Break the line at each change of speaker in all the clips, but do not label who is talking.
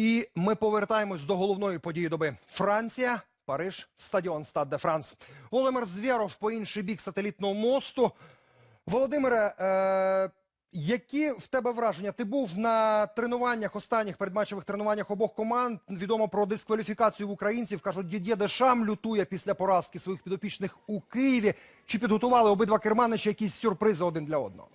І ми повертаємось до головної події доби. Франція, Париж, стадіон Стад де Франс. Володимир Звєров по інший бік сателітного мосту. Володимире, е, які в тебе враження? Ти був на тренуваннях останніх передматчевих тренуваннях обох команд. Відомо про дискваліфікацію в українців. кажуть, Дід'є Дешам лютує після поразки своїх підопічних у Києві. Чи підготували обидва керманичі якісь сюрпризи один для одного?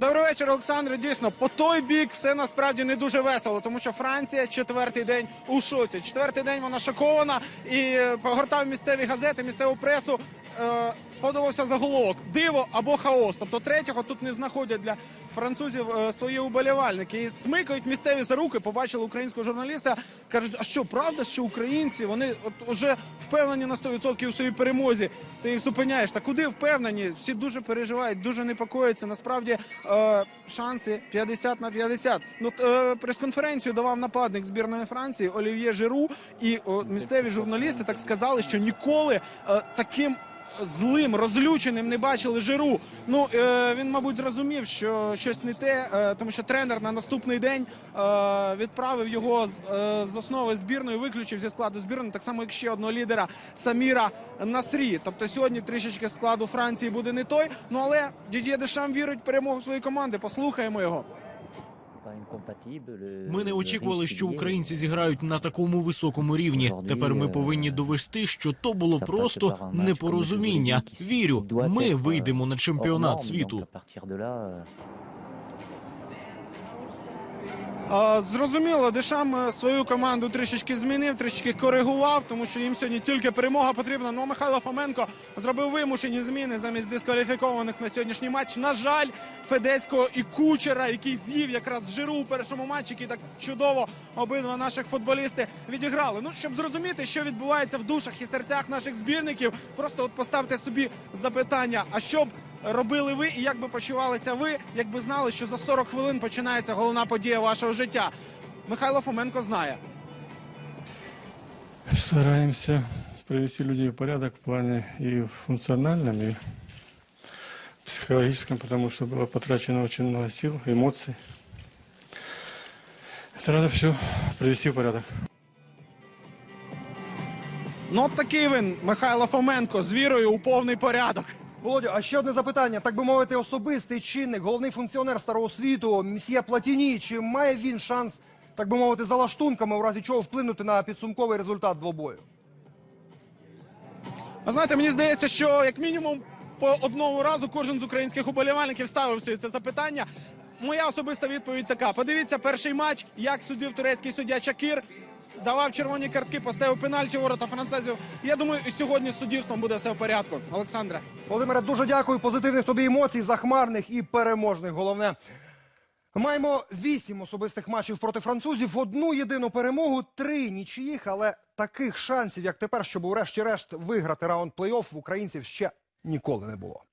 Добрий вечір, Олександре. Дійсно, по той бік все насправді не дуже весело, тому що Франція четвертий день у шоці. Четвертий день вона шокована і е, погортав місцеві газети, місцеву пресу. Е, сподобався заголовок диво або хаос. Тобто третього тут не знаходять для французів е, свої уболівальники. І смикають місцеві за руки. Побачили українського журналіста. кажуть, а що правда, що українці вони от уже впевнені на 100% у своїй перемозі. Ти їх зупиняєш. Та куди впевнені? Всі дуже переживають, дуже непокоїться. Насправді е, шанси 50 на 50. Ну прес-конференцію давав нападник збірної Франції Олів'є Жиру, і місцеві журналісти так сказали, що ніколи таким. Злим, розлюченим не бачили жиру. Ну е, він, мабуть, зрозумів, що щось не те, е, тому що тренер на наступний день е, відправив його з, е, з основи збірної, виключив зі складу збірної, так само як ще одного лідера Саміра Насрі. Тобто сьогодні трішечки складу Франції буде не той. Ну але Дід'є Дешам вірить в перемогу своєї команди. Послухаємо його.
Ми не очікували, що українці зіграють на такому високому рівні. Тепер ми повинні довести, що то було просто непорозуміння. Вірю, ми вийдемо на чемпіонат світу.
Зрозуміло, Дешам е, свою команду трішечки змінив, трішечки коригував, тому що їм сьогодні тільки перемога потрібна. Ну а Михайло Фоменко зробив вимушені зміни замість дискваліфікованих на сьогоднішній матч. На жаль, Федецького і Кучера, який з'їв якраз жиру у першому матчі, який так чудово обидва наших футболісти відіграли. Ну щоб зрозуміти, що відбувається в душах і серцях наших збірників, просто от поставте собі запитання: а що б робили ви і як би почувалися ви, якби знали, що за 40 хвилин починається головна подія вашого життя? Михайло Фоменко знає.
Стараемся привести людей в порядок в плане и функциональном, и психологическом, потому что было потрачено очень много сил, эмоций. Это надо все привести в порядок.
Ну от такий він, Михайло Фоменко, з вірою у повний порядок.
Володю, а ще одне запитання. Так би мовити, особистий чинник, головний функціонер старого світу, мсьє Платіні. Чи має він шанс, так би мовити, за лаштунками, у разі чого вплинути на підсумковий результат двобою?
А знаєте, мені здається, що як мінімум по одному разу кожен з українських уболівальників ставив собі це запитання. Моя особиста відповідь така: подивіться перший матч, як судив турецький суддя Чакір. Давав червоні картки, поставив пенальті ворота французів. Я думаю, і сьогодні з суддівством буде все в порядку. Олександре.
Володимире, дуже дякую. Позитивних тобі емоцій, захмарних і переможних. Головне. Маємо вісім особистих матчів проти французів, одну єдину перемогу, три нічиїх, але таких шансів, як тепер, щоб урешті-решт виграти раунд плей-офф в українців ще ніколи не було.